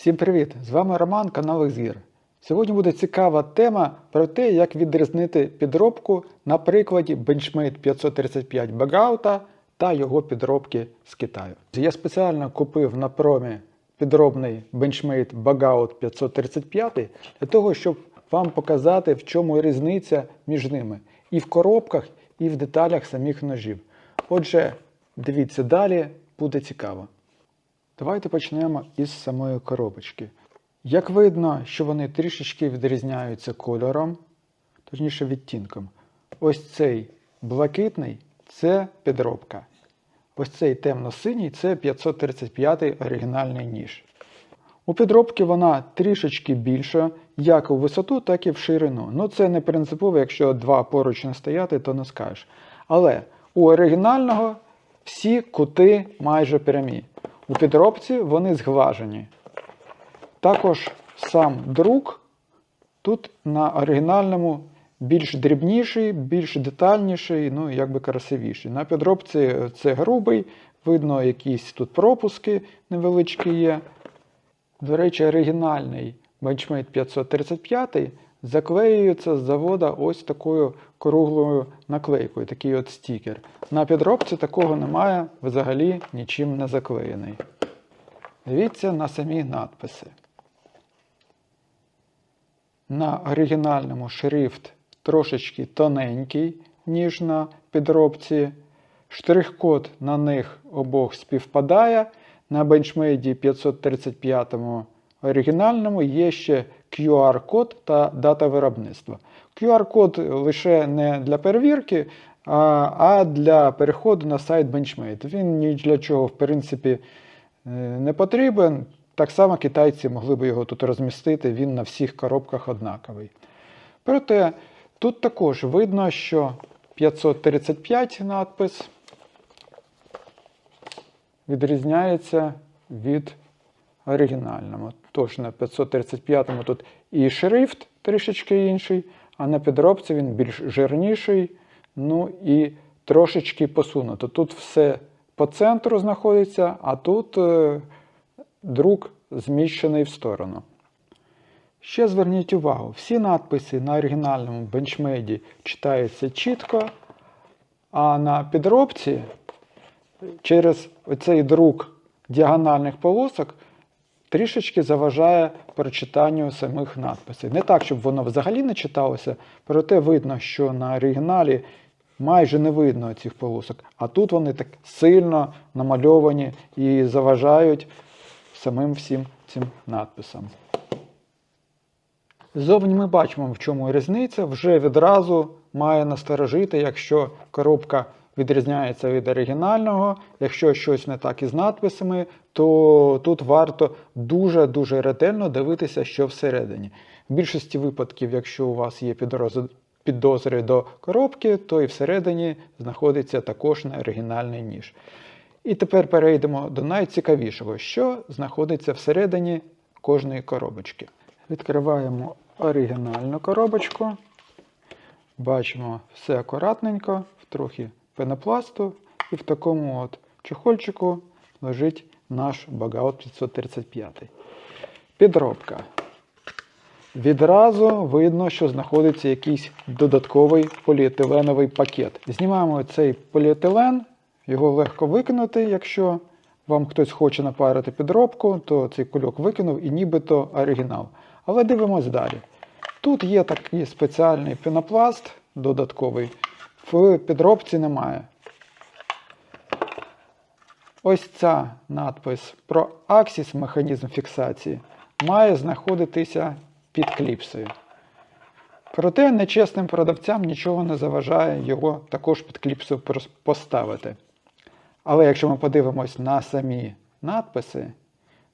Всім привіт! З вами Роман, канал Xgear. Сьогодні буде цікава тема про те, як відрізнити підробку на прикладі Benchmade 535 Bagauta та його підробки з Китаю. Я спеціально купив на промі підробний Benchmade Bagout 535 для того, щоб вам показати, в чому різниця між ними і в коробках, і в деталях самих ножів. Отже, дивіться далі, буде цікаво. Давайте почнемо із самої коробочки. Як видно, що вони трішечки відрізняються кольором, точніше відтінком. Ось цей блакитний це підробка. Ось цей темно-синій це 535 оригінальний ніж. У підробки вона трішечки більша, як у висоту, так і в ширину. Ну це не принципово, якщо два поруч не стояти, то не скажеш. Але у оригінального всі кути майже прямі. У підробці вони зглажені. Також сам друк тут на оригінальному більш дрібніший, більш детальніший, ну якби красивіший. На підробці це грубий, видно, якісь тут пропуски невеличкі є. До речі, оригінальний Benchmade 535 заклеюється з завода ось такою круглою наклейкою, такий от стікер. На підробці такого немає, взагалі нічим не заклеєний. Дивіться на самі надписи. На оригінальному шрифт трошечки тоненький, ніж на підробці. Штрих-код на них обох співпадає. На бенчмейді 535 оригінальному є ще QR-код та дата виробництва. QR-код лише не для перевірки, а для переходу на сайт Benchmade. Він ні для чого, в принципі, е, не потрібен. Так само китайці могли б його тут розмістити, він на всіх коробках однаковий. Проте тут також видно, що 535 надпис відрізняється від оригінального. Тож на 535-му тут і шрифт трішечки інший, а на підробці він більш жирніший, ну і трошечки посунуто. Тут все по центру знаходиться, а тут е, друк зміщений в сторону. Ще зверніть увагу, всі надписи на оригінальному бенчмейді читаються чітко, а на підробці через оцей друк діагональних полосок трішечки заважає прочитанню самих надписів. Не так, щоб воно взагалі не читалося, проте видно, що на оригіналі майже не видно цих полосок, а тут вони так сильно намальовані і заважають самим всім цим надписам. Зовні ми бачимо, в чому різниця, вже відразу має насторожити, якщо коробка відрізняється від оригінального, якщо щось не так із надписами, то тут варто дуже-дуже ретельно дивитися, що всередині. В більшості випадків, якщо у вас є підозри до коробки, то і всередині знаходиться також неоригінальний ніж. І тепер перейдемо до найцікавішого, що знаходиться всередині кожної коробочки. Відкриваємо оригінальну коробочку. Бачимо все акуратненько, трохи пенопласту, і в такому от чехольчику лежить наш Багаут 535. Підробка. Відразу видно, що знаходиться якийсь додатковий поліетиленовий пакет. Знімаємо цей поліетилен, його легко викинути, якщо вам хтось хоче напарити підробку, то цей кульок викинув і нібито оригінал. Але дивимось далі. Тут є такий спеціальний пенопласт додатковий, в підробці немає. Ось ця надпис про аксіс механізм фіксації має знаходитися під кліпсою. Проте нечесним продавцям нічого не заважає його також під кліпсу поставити. Але якщо ми подивимось на самі надписи,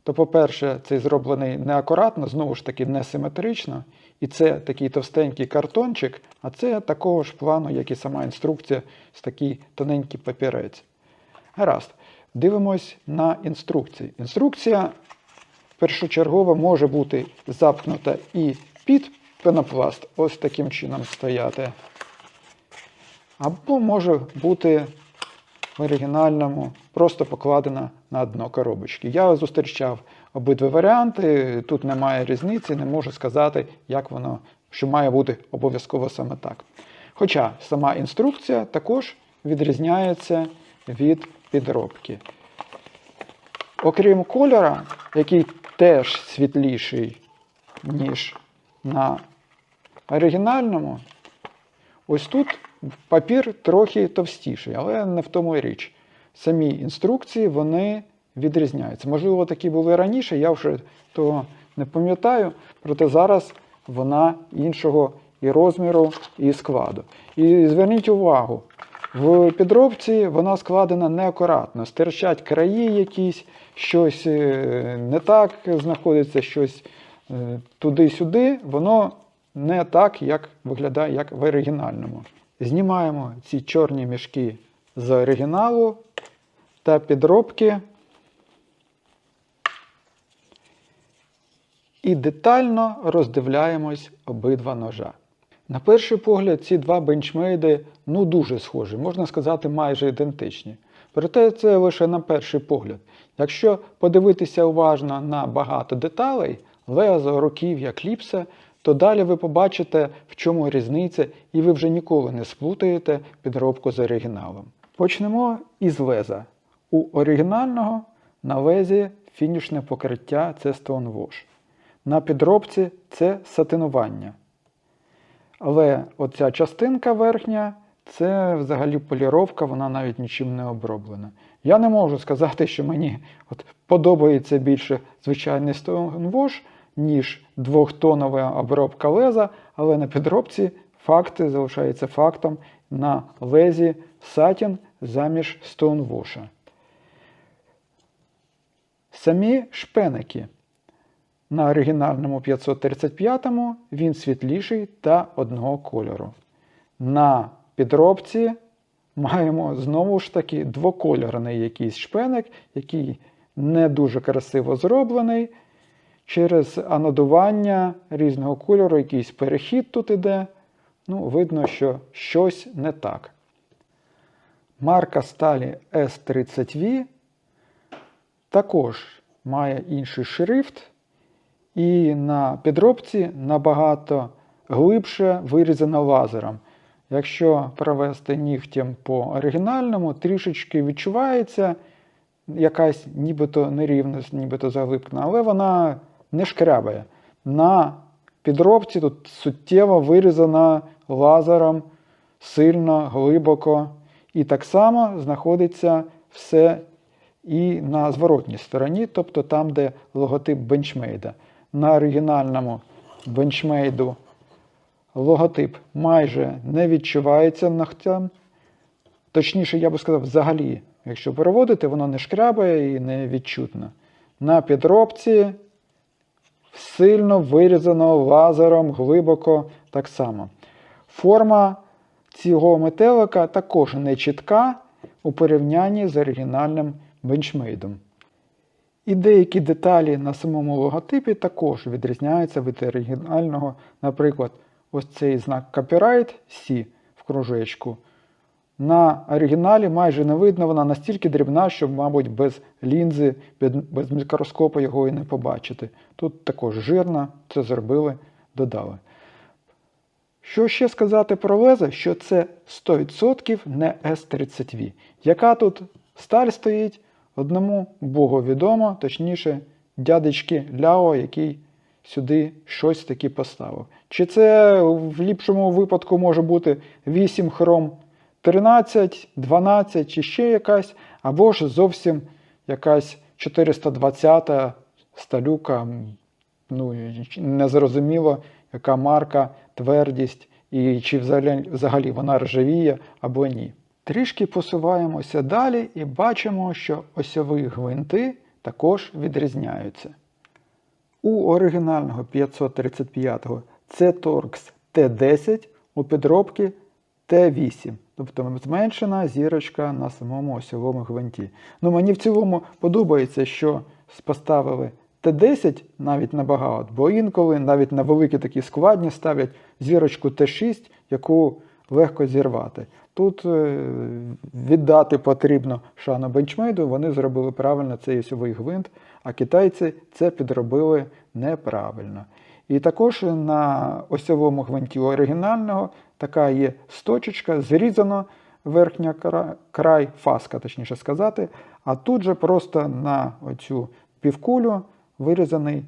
то, по-перше, цей зроблений неакуратно, знову ж таки, несиметрично. І це такий товстенький картончик, а це такого ж плану, як і сама інструкція, з такий тоненький папірець. Гаразд. Дивимось на інструкції. Інструкція першочергово може бути запхнута і під пенопласт, ось таким чином стояти. Або може бути в оригінальному просто покладена на дно коробочки. Я зустрічав обидва варіанти. Тут немає різниці, не можу сказати, як воно, що має бути обов'язково саме так. Хоча сама інструкція також відрізняється від підробки. Окрім кольора, який теж світліший, ніж на оригінальному, ось тут папір трохи товстіший, але не в тому і річ. Самі інструкції вони відрізняються. Можливо, такі були раніше, я вже того не пам'ятаю, проте зараз вона іншого і розміру, і складу. І зверніть увагу, в підробці вона складена неакуратно. Стирчать краї якісь, щось е, не так знаходиться, щось е, туди-сюди. Воно не так, як виглядає, як в оригінальному. Знімаємо ці чорні мішки з оригіналу та підробки. І детально роздивляємось обидва ножа. На перший погляд, ці два бенчмейди ну дуже схожі, можна сказати, майже ідентичні. Проте це лише на перший погляд. Якщо подивитися уважно на багато деталей, лезо, руків'я, кліпса, то далі ви побачите, в чому різниця, і ви вже ніколи не сплутаєте підробку з оригіналом. Почнемо із леза. У оригінального на лезі фінішне покриття це Stonewash. На підробці це сатинування. Але оця частинка верхня це взагалі поліровка, вона навіть нічим не оброблена. Я не можу сказати, що мені от подобається більше звичайний Stonewash, ніж двохтонова обробка леза, але на підробці факт залишається фактом на лезі сатін заміж Stonewash. Самі шпеники. На оригінальному 535 він світліший та одного кольору. На підробці маємо знову ж таки двокольорний якийсь шпеник, який не дуже красиво зроблений. Через анодування різного кольору, якийсь перехід тут іде. Ну, видно, що щось не так. Марка сталі S30V також має інший шрифт. І на підробці набагато глибше вирізано лазером. Якщо провести нігтем по оригінальному, трішечки відчувається якась нібито нерівність, нібито заглибкана, але вона не шкрябає. На підробці тут суттєво вирізана лазером сильно, глибоко. І так само знаходиться все і на зворотній стороні, тобто там, де логотип бенчмейда на оригінальному бенчмейду логотип майже не відчувається ногтям. Точніше, я би сказав, взагалі, якщо переводити, воно не шкрябає і не відчутно. На підробці сильно вирізано лазером глибоко так само. Форма цього метелика також не чітка у порівнянні з оригінальним бенчмейдом. І деякі деталі на самому логотипі також відрізняються від оригінального. Наприклад, ось цей знак Copyright C в кружечку. На оригіналі майже не видно, вона настільки дрібна, що, мабуть, без лінзи, без мікроскопу його і не побачити. Тут також жирна, це зробили, додали. Що ще сказати про лезо, що це 100% не S30V. Яка тут сталь стоїть? Одному Богу відомо, точніше, дядечки Ляо, який сюди щось таки поставив. Чи це в ліпшому випадку може бути 8 хром 13, 12 чи ще якась, або ж зовсім якась 420 сталюка, ну, незрозуміло, яка марка, твердість, і чи взагалі, взагалі вона ржавіє або ні. Трішки посуваємося далі і бачимо, що осьові гвинти також відрізняються. У оригінального 535-го це Torx T10 у підробки T8, тобто зменшена зірочка на самому осьовому гвинті. Ну, Мені в цілому подобається, що поставили Т10 навіть на набагато, бо інколи навіть на великі такі складні ставлять зірочку Т6, яку легко зірвати. Тут е, віддати потрібно шану бенчмейду, вони зробили правильно цей осьовий гвинт, а китайці це підробили неправильно. І також на осьовому гвинті оригінального така є сточечка, зрізано верхня кра- край, фаска, точніше сказати, а тут же просто на оцю півкулю вирізаний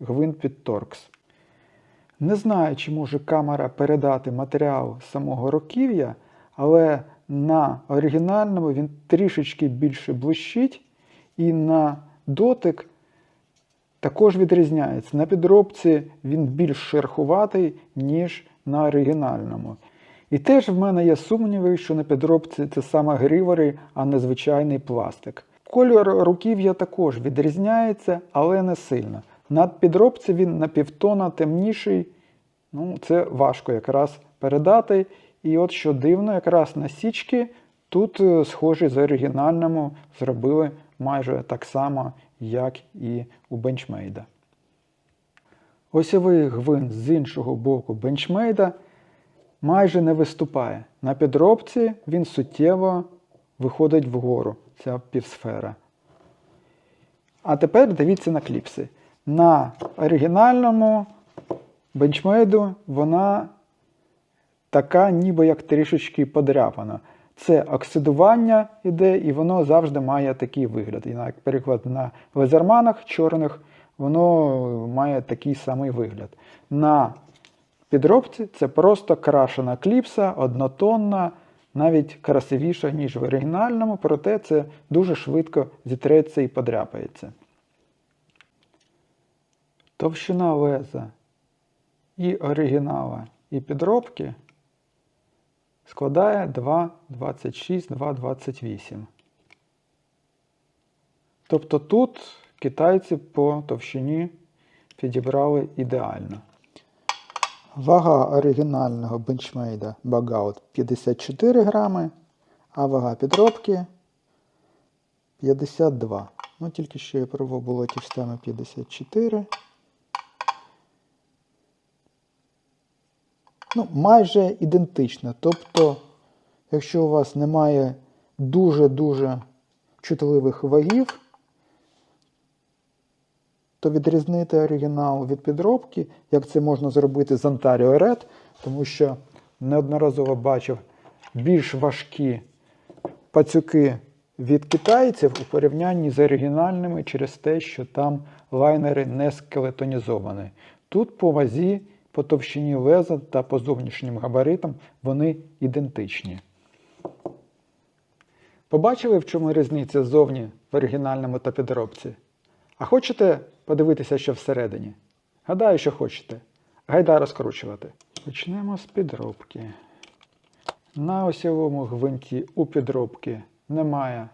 гвинт під торкс. Не знаю, чи може камера передати матеріал самого руків'я, але на оригінальному він трішечки більше блищить, і на дотик також відрізняється. На підробці він більш шерхуватий, ніж на оригінальному. І теж в мене є сумніви, що на підробці це саме грівери, а не звичайний пластик. Кольор руків'я також відрізняється, але не сильно. На підробці він на півтона темніший. Ну, це важко якраз передати. І от що дивно, якраз насічки тут е, схожі з оригінальному зробили майже так само, як і у бенчмейда. Осьовий гвинт з іншого боку бенчмейда майже не виступає. На підробці він суттєво виходить вгору, ця півсфера. А тепер дивіться на кліпси. На оригінальному бенчмейду вона така, ніби як трішечки подряпана. Це оксидування іде, і воно завжди має такий вигляд. І, наприклад, на лазерманах чорних воно має такий самий вигляд. На підробці це просто крашена кліпса, однотонна, навіть красивіша, ніж в оригінальному, проте це дуже швидко зітреться і подряпається. Товщина леза і оригінала, і підробки складає 2,26, 2,28. Тобто тут китайці по товщині підібрали ідеально. Вага оригінального бенчмейда Багаут 54 грами, а вага підробки 52. Ну, тільки що я пробував було ті ж саме 54. Ну, майже ідентично. Тобто, якщо у вас немає дуже-дуже чутливих вагів, то відрізнити оригінал від підробки, як це можна зробити з Ontario Red, тому що неодноразово бачив більш важкі пацюки від китайців у порівнянні з оригінальними через те, що там лайнери не скелетонізовані. Тут по вазі, по товщині леза та по зовнішнім габаритам вони ідентичні. Побачили, в чому різниця ззовні в оригінальному та підробці? А хочете подивитися, що всередині? Гадаю, що хочете. Гайда розкручувати. Почнемо з підробки. На осьовому гвинті у підробки немає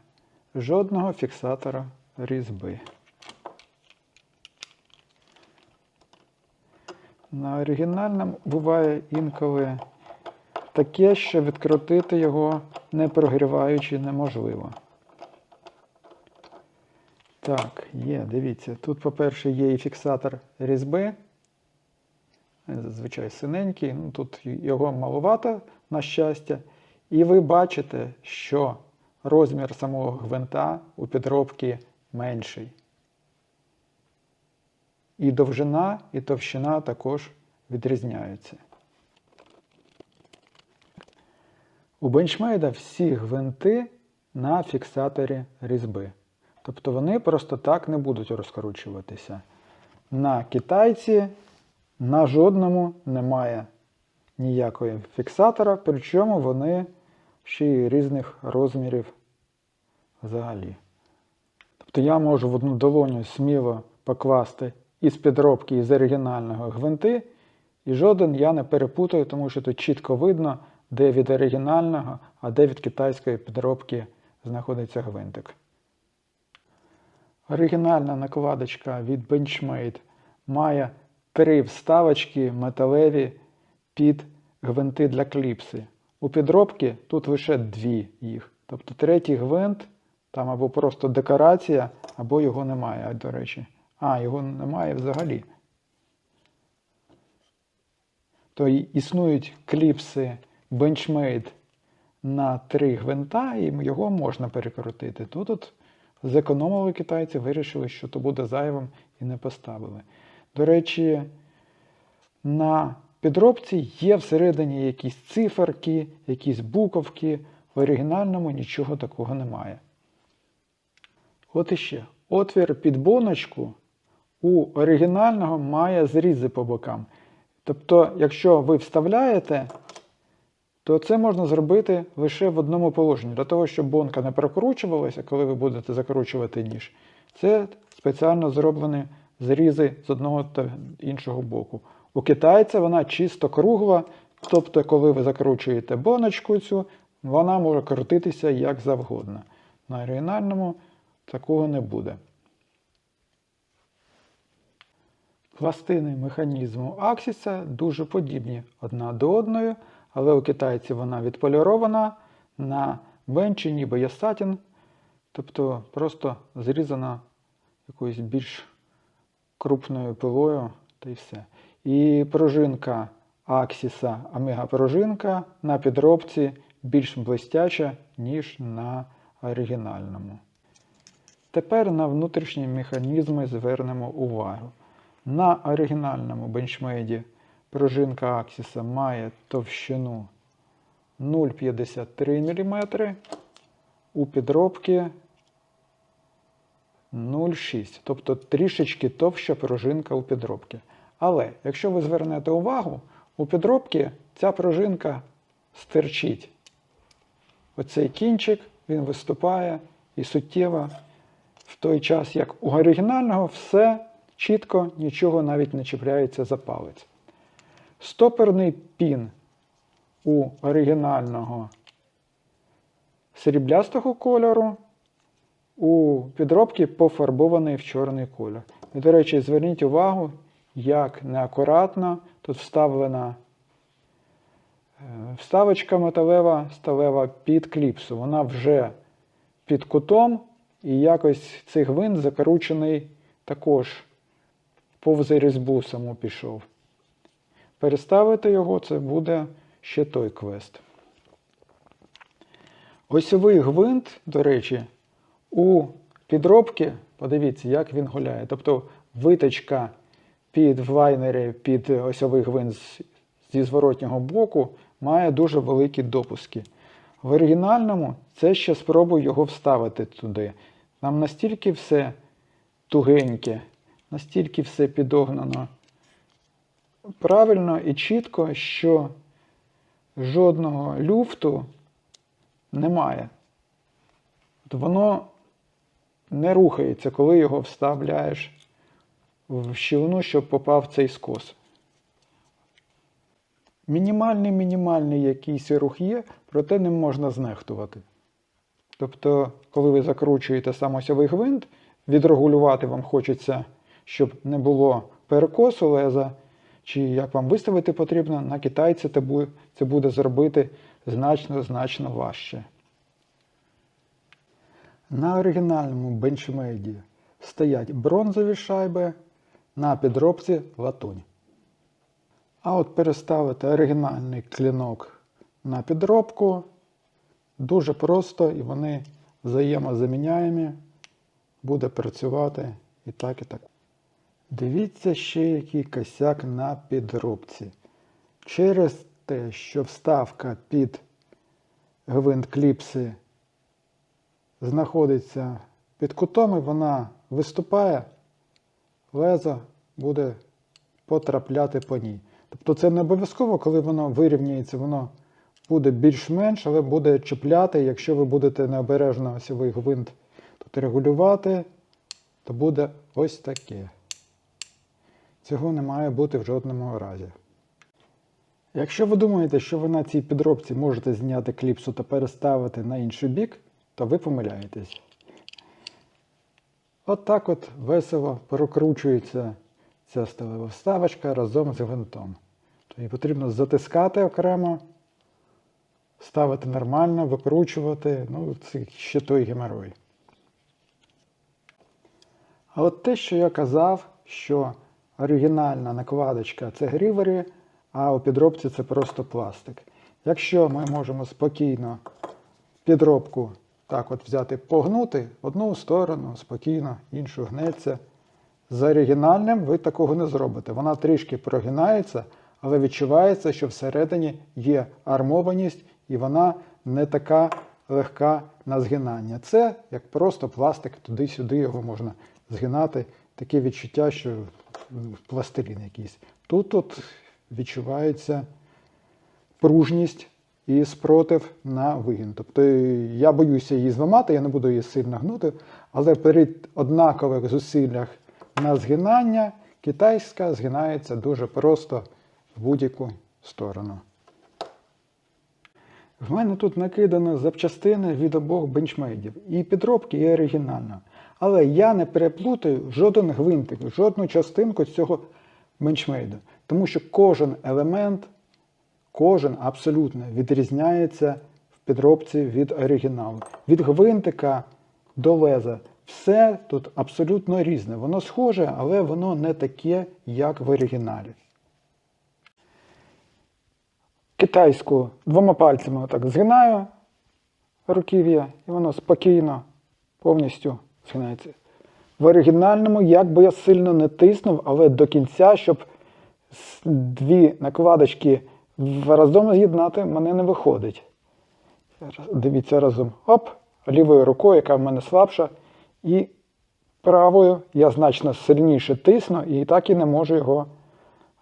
жодного фіксатора різьби. На оригінальному буває інколи таке, що відкрутити його не прогріваючи неможливо. Так, є, дивіться. Тут, по-перше, є і фіксатор різьби. Зазвичай синенький, ну тут його маловато, на щастя. І ви бачите, що розмір самого гвинта у підробки менший. І довжина, і товщина також відрізняються. У бенчмейда всі гвинти на фіксаторі різьби. Тобто вони просто так не будуть розкручуватися. На китайці на жодному немає ніякого фіксатора, причому вони ще й різних розмірів взагалі. Тобто я можу в одну долоню сміло покласти із підробки, із оригінального гвинти, і жоден я не перепутаю, тому що тут чітко видно, де від оригінального, а де від китайської підробки знаходиться гвинтик. Оригінальна накладочка від Benchmade має три вставочки металеві під гвинти для кліпси. У підробки тут лише дві їх. Тобто третій гвинт там або просто декорація, або його немає, до речі. А, його немає взагалі. То існують кліпси Benchmade на три гвинта, і його можна перекрутити. Тут от зекономили китайці, вирішили, що то буде зайвим і не поставили. До речі, на підробці є всередині якісь циферки, якісь буковки. В оригінальному нічого такого немає. От іще. Отвір під боночку у оригінального має зрізи по бокам. Тобто, якщо ви вставляєте, то це можна зробити лише в одному положенні. Для того, щоб бонка не прокручувалася, коли ви будете закручувати ніж. Це спеціально зроблені зрізи з одного та іншого боку. У китайця вона чисто кругла, тобто, коли ви закручуєте боночку цю, вона може крутитися як завгодно. На оригінальному такого не буде. Пластини механізму Аксіса дуже подібні одна до одної, але у китайців вона відполірована на бенчі, ніби є сатін, тобто просто зрізана якоюсь більш крупною пилою та й все. І пружинка Аксіса, омега пружинка на підробці більш блистяча, ніж на оригінальному. Тепер на внутрішні механізми звернемо увагу. На оригінальному бенчмейді пружинка Аксіса має товщину 0,53 мм, у підробки 0,6, тобто трішечки товща пружинка у підробки. Але якщо ви звернете увагу, у підробки ця пружинка стирчить. Оцей кінчик він виступає і суттєво в той час, як у оригінального, все чітко, нічого навіть не чіпляється за палець. Стоперний пін у оригінального сріблястого кольору, у підробки пофарбований в чорний кольор. І, до речі, зверніть увагу, як неакуратно тут вставлена е, вставочка металева сталева під кліпсу. Вона вже під кутом, і якось цей гвинт закручений також повз різьбу саму пішов. Переставити його це буде ще той квест. Осьовий гвинт, до речі, у підробки, подивіться, як він гуляє. Тобто виточка під в лайнері під осьовий гвинт зі зворотнього боку має дуже великі допуски. В оригінальному це ще спробую його вставити туди. Нам настільки все тугеньке, настільки все підогнано правильно і чітко, що жодного люфту немає. Воно не рухається, коли його вставляєш в щілину, щоб попав цей скос. Мінімальний мінімальний якийсь рух є, проте ним можна знехтувати. Тобто, коли ви закручуєте сам осьовий гвинт, відрегулювати вам хочеться, щоб не було перекосу леза, чи як вам виставити потрібно, на китайці це буде, зробити значно-значно важче. На оригінальному бенчмейді стоять бронзові шайби, на підробці латунь. А от переставити оригінальний клінок на підробку дуже просто і вони взаємозаміняємі. Буде працювати і так, і так. Дивіться ще який косяк на підробці. Через те, що вставка під гвинт кліпси знаходиться під кутом і вона виступає, лезо буде потрапляти по ній. Тобто це не обов'язково, коли воно вирівняється, воно буде більш-менш, але буде чіпляти, якщо ви будете необережно осьовий гвинт тут регулювати, то буде ось таке. Цього не має бути в жодному разі. Якщо ви думаєте, що ви на цій підробці можете зняти кліпсу та переставити на інший бік, то ви помиляєтесь. От так от весело прокручується ця сталева вставочка разом з гвинтом. То потрібно затискати окремо, ставити нормально, викручувати. Ну, це ще той геморой. А от те, що я казав, що оригінальна накладочка це грівері, а у підробці це просто пластик. Якщо ми можемо спокійно підробку так от взяти, погнути одну сторону, спокійно, іншу гнеться. З оригінальним ви такого не зробите. Вона трішки прогинається, але відчувається, що всередині є армованість і вона не така легка на згинання. Це як просто пластик, туди-сюди його можна згинати. Таке відчуття, що пластилін якийсь. Тут тут відчувається пружність і спротив на вигін. Тобто я боюся її зламати, я не буду її сильно гнути, але при однакових зусиллях на згинання китайська згинається дуже просто в будь-яку сторону. В мене тут накидано запчастини від обох бенчмейдів, і підробки, і оригінально. Але я не переплутаю жоден гвинтик, жодну частинку цього бенчмейду, тому що кожен елемент кожен абсолютно відрізняється в підробці від оригіналу. Від гвинтика до леза. Все тут абсолютно різне. Воно схоже, але воно не таке, як в оригіналі. Китайську двома пальцями отак згинаю руків'я, і воно спокійно повністю. В оригінальному, як би я сильно не тиснув, але до кінця, щоб дві накладочки разом з'єднати, мене не виходить. Дивіться разом. Оп, лівою рукою, яка в мене слабша, і правою я значно сильніше тисну і так і не можу його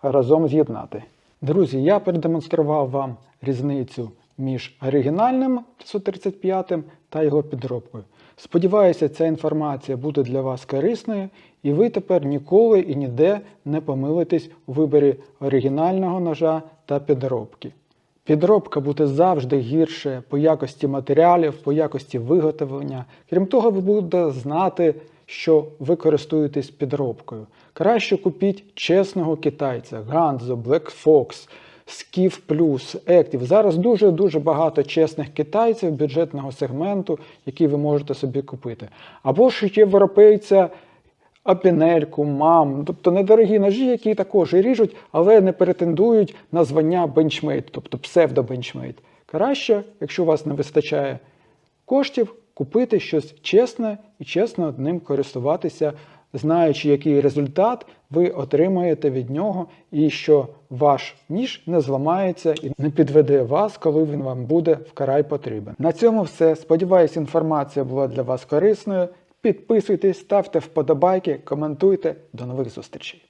разом з'єднати. Друзі, я продемонстрував вам різницю між оригінальним 535 та його підробкою. Сподіваюся, ця інформація буде для вас корисною, і ви тепер ніколи і ніде не помилитесь у виборі оригінального ножа та підробки. Підробка буде завжди гірше по якості матеріалів, по якості виготовлення. Крім того, ви будете знати, що ви користуєтесь підробкою. Краще купіть чесного китайця, Ганзо, Black Fox, Skiff Plus, Active. Зараз дуже-дуже багато чесних китайців бюджетного сегменту, які ви можете собі купити. Або ж європейця апінельку, мам, тобто недорогі ножі, які також і ріжуть, але не претендують на звання бенчмейт, тобто псевдо-бенчмейт. Краще, якщо у вас не вистачає коштів, купити щось чесне і чесно ним користуватися, знаючи, який результат ви отримаєте від нього, і що ваш ніж не зламається і не підведе вас, коли він вам буде вкрай потрібен. На цьому все. Сподіваюсь, інформація була для вас корисною. Підписуйтесь, ставте вподобайки, коментуйте. До нових зустрічей!